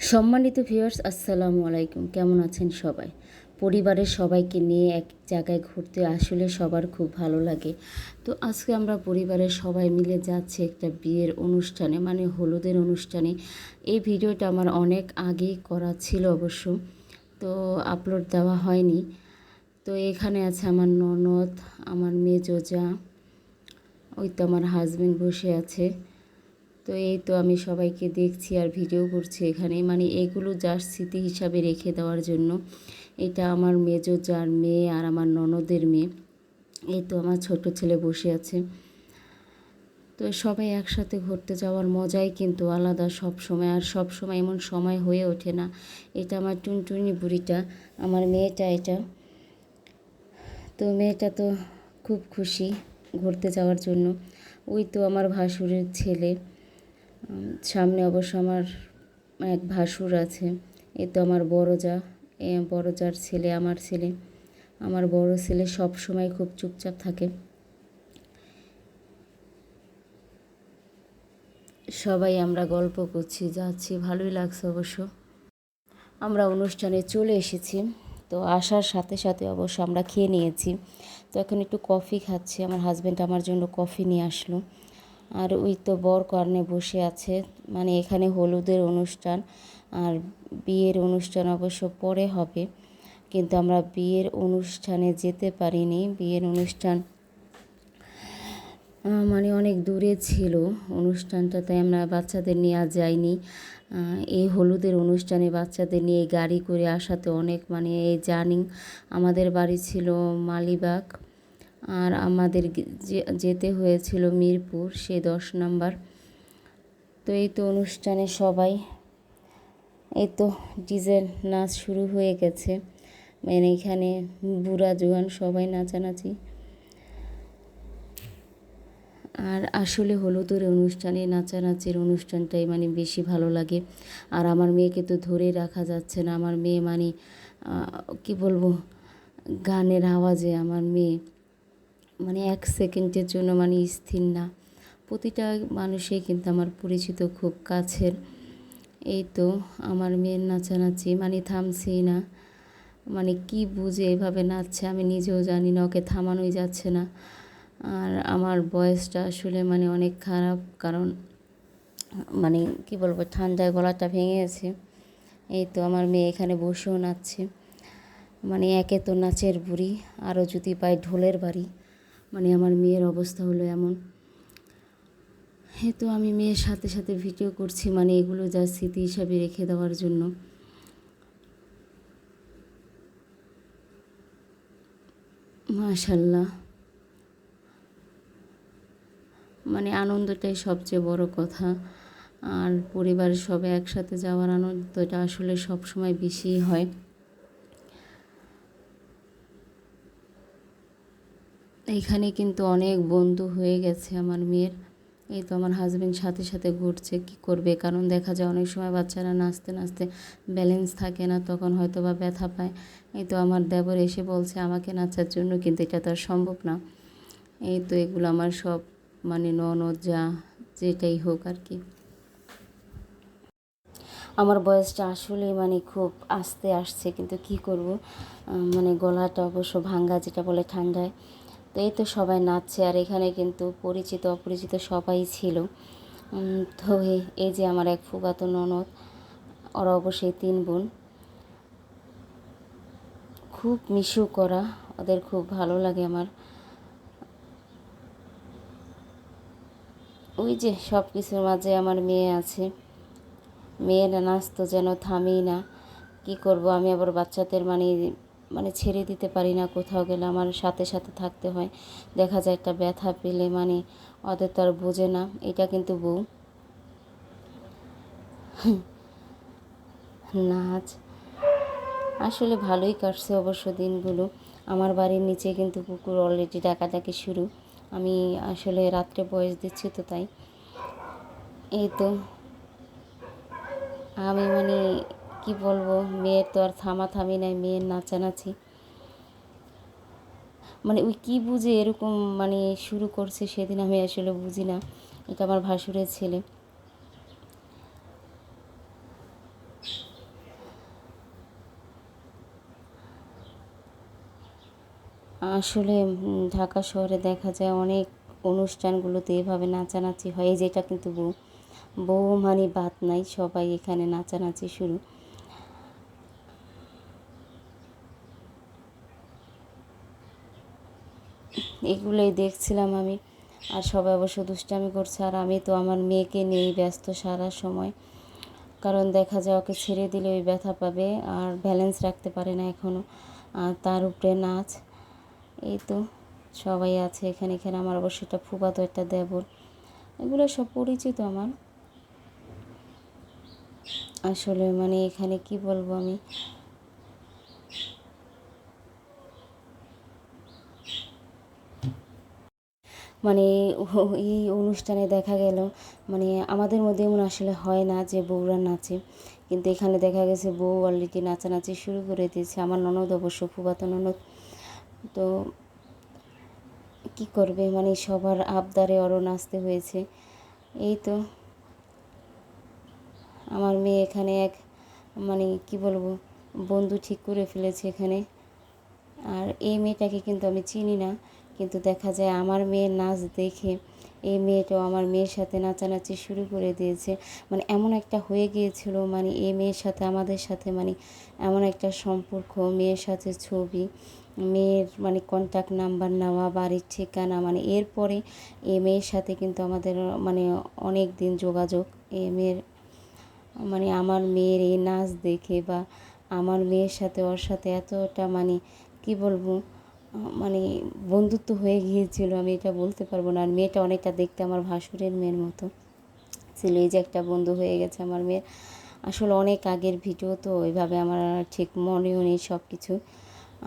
সম্মানিত ভিউয়ার্স, আসসালামু আলাইকুম। কেমন আছেন সবাই? পরিবারের সবাইকে নিয়ে এক জায়গায় ঘুরতে আসলে সবার খুব ভালো লাগে। তো আজকে আমরা পরিবারের সবাই মিলে যাচ্ছি একটা বিয়ের অনুষ্ঠানে মানে হলুদের অনুষ্ঠানে। এই ভিডিওটা আমার অনেক আগেই করা ছিল অবশ্য, তো আপলোড দেওয়া হয়নি। তো এখানে আছে আমার ননদ, আমার মেজো যা, ওই তো আমার হাজব্যান্ড বসে আছে। তো এই তো আমি সবাইকে দেখছি আর ভিডিও করছি এখানে মানে এগুলো যার স্মৃতি হিসাবে রেখে দেওয়ার জন্য। এটা আমার মেজো যার মেয়ে আর আমার ননদের মেয়ে। এই তো আমার ছোট ছেলে বসে আছে। তো সবাই একসাথে ঘুরতে যাওয়ার মজাই কিন্তু আলাদা সব সময়। আর সব সময় এমন সময় হয়ে ওঠে না। এটা আমার টুনটুনি বুড়িটা, আমার মেয়েটা এটা। তো মেয়েটা তো খুব খুশি ঘুরতে যাওয়ার জন্য। ওই তো আমার ভাসুরের ছেলে। সামনে অবশ্য আমার এক ভাসুর আছে। এ তো আমার বড় যা, এ বড় যার ছেলে আমার ছেলে। আমার বড় ছেলে সব সময় খুব চুপচাপ থাকে। সবাই আমরা গল্প করছি, যাচ্ছি, ভালোই লাগছে অবশ্য। আমরা অনুষ্ঠানে চলে এসেছি, তো আসার সাথে সাথে অবশ্য আমরা খেয়ে নিয়েছি। তো এখন একটু কফি খাচ্ছি, আমার হাজব্যান্ড আমার জন্য কফি নিয়ে আসলো। আর ওই তো বর কর্নে বসে আছে মানে এখানে হলুদের অনুষ্ঠান আর বিয়ের অনুষ্ঠান অবশ্য পরে হবে। কিন্তু আমরা বিয়ের অনুষ্ঠানে যেতে পারিনি। বিয়ের অনুষ্ঠান মানে অনেক দূরে ছিল অনুষ্ঠানটা, তাই আমরা বাচ্চাদের নিয়ে আর যাইনি। এই হলুদের অনুষ্ঠানে বাচ্চাদের নিয়ে গাড়ি করে আসাতে অনেক মানে এই জার্নি আমাদের বাড়ি ছিল মালিবাগ। আর আমাদের যেতে হয়েছিল মিরপুর, সে দশ নাম্বার। তো এই তো অনুষ্ঠানে সবাই, এই তো ডিজেল নাচ শুরু হয়ে গেছে। মানে এখানে বুড়া জোয়ান সবাই নাচানাচি। আর আসলে হলুদের অনুষ্ঠানে নাচানাচির অনুষ্ঠানটাই মানে বেশি ভালো লাগে। আর আমার মেয়েকে তো ধরে রাখা যাচ্ছে না। আমার মেয়ে মানে কি বলব, গানের আওয়াজে আমার মেয়ে মানে এক সেকেন্ডের জন্য মানে স্থির না। প্রতিটা মানুষই কিন্তু আমার পরিচিত খুব কাছের। এই তো আমার মেয়ের নাচানাচি মানে থামছেই না। মানে কি বুঝে এভাবে নাচছে আমি নিজেও জানি না, ওকে থামানোই যাচ্ছে না। আর আমার বয়সটা আসলে মানে অনেক খারাপ, কারণ মানে কি বলব, ঠান্ডায় গলাটা ভেঙে গেছে এই তো আমার মেয়ে এখানে বসেও নাচছে। মানে একে তো নাচের বুড়ি, আরও যদি পাই ঢোলের বাড়ি। মানে আমার মেয়ের অবস্থা হলো এমন। হ্যাঁ তো আমি মেয়ের সাথে সাথে ভিডিও করছি মানে এগুলো যা স্মৃতি হিসাবে রেখে দেওয়ার জন্য। মাশাল্লাহ। মানে আনন্দটাই সবচেয়ে বড় কথা। আর পরিবারের সবাই একসাথে যাওয়ার আনন্দটা আসলে সব সময় বেশিই হয়। এইখানে কিন্তু অনেক বন্ধু হয়ে গেছে আমার মেয়ের। এই তো আমার হাজব্যান্ড সাথে সাথে ঘুরছে, কি করবে? কারণ দেখা যায় অনেক সময় বাচ্চারা নাচতে নাচতে ব্যালেন্স থাকে না, তখন হয়তো বা ব্যথা পায়। এই তো আমার দেবর এসে বলছে, আমাকে নাচার জন্য কিন্তু এটা তো আর সম্ভব না। এই তো এগুলো আমার সব মানে ননদ, যা যেটাই হোক আর কি। আমার বয়সটা আসলে মানে খুব আস্তে আসছে, কিন্তু কি করব? মানে গলাটা অবশ্য ভাঙ্গা, যেটা বলে ঠান্ডায়। তো এই তো সবাই নাচছে আর এখানে কিন্তু পরিচিত অপরিচিত সবাই ছিল। তো এই- যে আমার এক ফুফাতো ননদ, ওরা অবশ্যই তিন বোন। খুব মিশু করা ওদের খুব ভালো লাগে আমার। ওই যে সব কিছুর মাঝে আমার মেয়ে আছে। মেয়েরা নাচতো যেন থামেই না। কি করব, আমি আবার বাচ্চাদের মানে মানে ছেড়ে দিতে পারি না, কোথাও গেলে আমার সাথে সাথে থাকতে হয়। দেখা যায় একটা ব্যথা পেলে মানে ওদের তো আর বোঝে না, এটা কিন্তু বউ। নাচ আসলে ভালোই কাটছে অবশ্য দিনগুলো। আমার বাড়ির নিচে কিন্তু কুকুর অলরেডি ডাকাডাকি শুরু। আমি আসলে রাত্রে বয়স দিচ্ছি তো তাই। এই তো। আমি মানে কি বলব? মেয়ের তো আর থামা থামি নাই, মেয়ের নাচানাচি। মানে ওই কী বুঝে এরকম মানে শুরু করছে সেদিন আমি আসলে বুঝি না। এটা আমার ভাসুরের ছেলে। আসলে ঢাকা শহরে দেখা যায় অনেক অনুষ্ঠানগুলোতে এভাবে নাচানাচি হয়। যেটা কিন্তু বউ। বউ মানে বাদ নাই, সবাই এখানে নাচানাচি শুরু। এগুলোই দেখছিলাম আমি। আর সবাই অবশ্য দুষ্টামি করছে। আর আমি তো আমার মেয়েকে নিয়েই ব্যস্ত সারা সময়। কারণ দেখা যায় ওকে ছেড়ে দিলে ওই ব্যথা পাবে আর ব্যালেন্স রাখতে পারে না এখনও আর তার উপরে নাচ। এই তো সবাই আছে এখানে এখানে আমার অবশ্য একটা ফুপাতো একটা দেবর। এগুলো সব পরিচিত আমার। আসলে মানে এখানে কি বলব আমি? মানে এই অনুষ্ঠানে দেখা গেল। মানে আমাদের মধ্যে এমন আসলে হয় না যে বউরা নাচে। কিন্তু এখানে দেখা গেছে বউ অলরেডি নাচানাচি শুরু করে দিয়েছে। আমার ননদ অবশ্য ফুবাতো ননদ। তো কি করবে? মানে সবার আবদারে আরও নাচতে হয়েছে। এই তো আমার মেয়ে এখানে এক মানে কি বলব, বন্ধু ঠিক করে ফেলেছে এখানে। আর এই মেয়েটাকে কিন্তু আমি চিনি না। কিন্তু দেখা যায় আমার মেয়ের নাচ দেখে এই মেয়েটাও আমার মেয়ের সাথে নাচানাচি শুরু করে দিয়েছে। মানে এমন একটা হয়ে গিয়েছিল মানে এই মেয়ের সাথে, আমাদের সাথে মানে এমন একটা সম্পর্ক, মেয়ের সাথে ছবি, মেয়ের মানে কন্ট্যাক্ট নাম্বার নেওয়া, বাড়ির ঠিকানা মানে এরপরে এই মেয়ের সাথে কিন্তু আমাদের মানে অনেক দিন যোগাযোগ। এই মেয়ের মানে আমার মেয়ের এই নাচ দেখে বা আমার মেয়ের সাথে, ওর সাথে এতটা মানে কি বলব মানে বন্ধুত্ব হয়ে গিয়েছিল, আমি এটা বলতে পারব না। আর মেয়েটা অনেকটা দেখতে আমার ভাসুরের মেয়ের মতো ছিল। এই যে একটা বন্ধু হয়ে গেছে আমার মেয়ের। আসলে অনেক আগের ভিডিও তো ওইভাবে আমার ঠিক মনেও নেই সব কিছু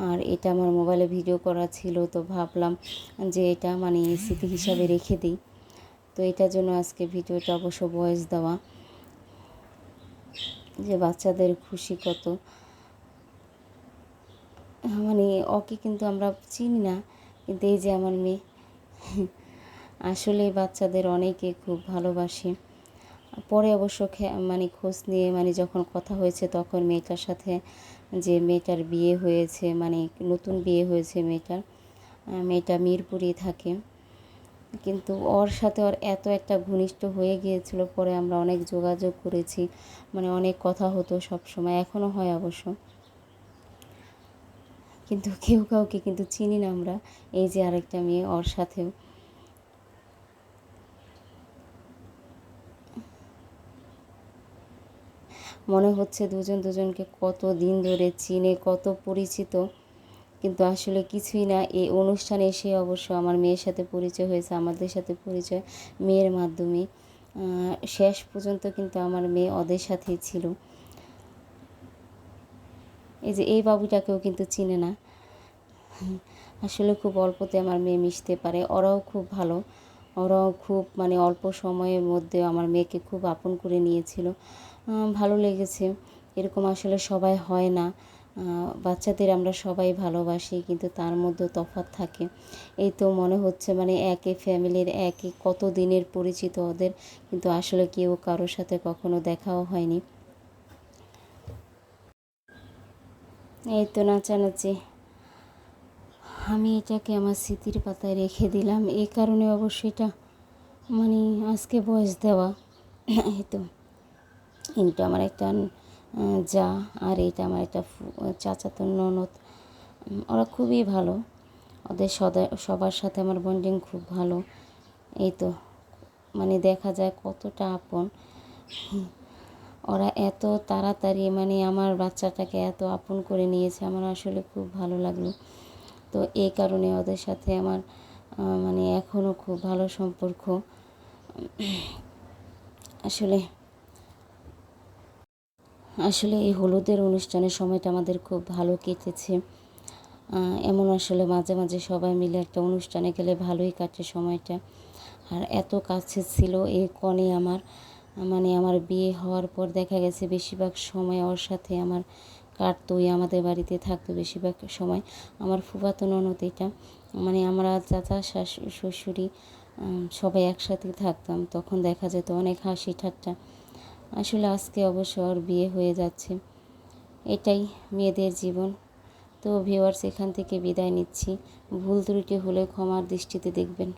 আর এটা আমার মোবাইলে ভিডিও করা ছিল, তো ভাবলাম যে এটা মানে স্মৃতি হিসাবে রেখে দিই। তো এটার জন্য আজকে ভিডিওটা অবশ্য ভয়েস দেওয়া। যে বাচ্চাদের খুশি কত। মানে ওকে কিন্তু আমরা চিনি না, কিন্তু এই যে আমার মেয়ে, আসলে বাচ্চাদের অনেকে খুব ভালোবাসে। পরে অবশ্য মানে খোঁজ নিয়ে মানে যখন কথা হয়েছে তখন মেয়েটার সাথে যে মেয়েটার বিয়ে হয়েছে মানে নতুন বিয়ে হয়েছে মেয়েটার মেয়েটা মিরপুরে থাকে। কিন্তু ওর সাথে ওর এত একটা ঘনিষ্ঠ হয়ে গিয়েছিল, পরে আমরা অনেক যোগাযোগ করেছি মানে অনেক কথা হতো সব সময় এখনও হয় অবশ্য। কিন্তু কেউ কাউকে কিন্তু চিনি না আমরা। এই যে আরেকটা মেয়ে ওর সাথেও। মনে হচ্ছে দুজন দুজনকে কত দিন ধরে চিনে, কত পরিচিত। কিন্তু আসলে কিছুই না। এই অনুষ্ঠানে এসে অবশ্য আমার মেয়ের সাথে পরিচয় হয়েছে, আমাদের সাথে পরিচয়, মেয়ের মাধ্যমে। শেষ পর্যন্ত কিন্তু আমার মেয়ে ওদের সাথেই ছিল। এই যে এই বাবুটাকেও কিন্তু চিনে না। আসলে খুব অল্পতে আমার মেয়ে মিশতে পারে। ওরাও খুব ভালো। ওরাও খুব মানে অল্প সময়ের মধ্যে আমার মেয়েকে খুব আপন করে নিয়েছিল। ভালো লেগেছে। এরকম আসলে সবাই হয় না। বাচ্চাদের আমরা সবাই ভালোবাসি, কিন্তু তার মধ্যে তফাৎ থাকে। এই তো মনে হচ্ছে মানে একই ফ্যামিলির একই কত দিনের পরিচিত ওদের, কিন্তু আসলে কেউ কারোর সাথে কখনো দেখাও হয়নি। এই তো নাচানাচি। আমি এটাকে আমার স্মৃতির পাতায় রেখে দিলাম। এই কারণে অবশ্যই এটা মানে আজকে বয়স দেওয়া। এই তো। কিন্তু আমার একটা যা আর এটা আমার একটা চাচাতো ননদ। ওরা খুবই ভালো। ওদের সদা, সবার সাথে আমার বন্ডিং খুব ভালো। এই তো। মানে দেখা যায় কতটা আপন। ওরা এত তাড়াতাড়ি মানে আমার বাচ্চাটাকে এত আপন করে নিয়েছে, আমার আসলে খুব ভালো লাগল। তো এই কারণে ওদের সাথে আমার মানে এখনও খুব ভালো সম্পর্ক। আসলে আসলে এই হলুদের অনুষ্ঠানের সময়টা আমাদের খুব ভালো কেটেছে। এমন আসলে মাঝে মাঝে সবাই মিলে একটা অনুষ্ঠানে গেলে ভালোই কাটে সময়টা। আর এত কাছে ছিল এই কনে আমার। মানে আমার বিয়ে হওয়ার পর দেখা গেছে বেশিরভাগ সময় ওর সাথে আমার কাটতো ওই আমাদের বাড়িতে থাকতো বেশিরভাগ সময়। আমার ফুফাতো ননদ এটা। মানে আমরা চাচা, শাশু, শ্বশুরি সবাই একসাথে থাকতাম। তখন দেখা যেত অনেক হাসি ঠাট্টা। আসলে আজকে অবশ্য ওর বিয়ে হয়ে যাচ্ছে। এটাই মেয়েদের জীবন। তো ভিউয়ার্স এখান থেকে বিদায় নিচ্ছি। ভুল ত্রুটি হলে ক্ষমার দৃষ্টিতে দেখবেন।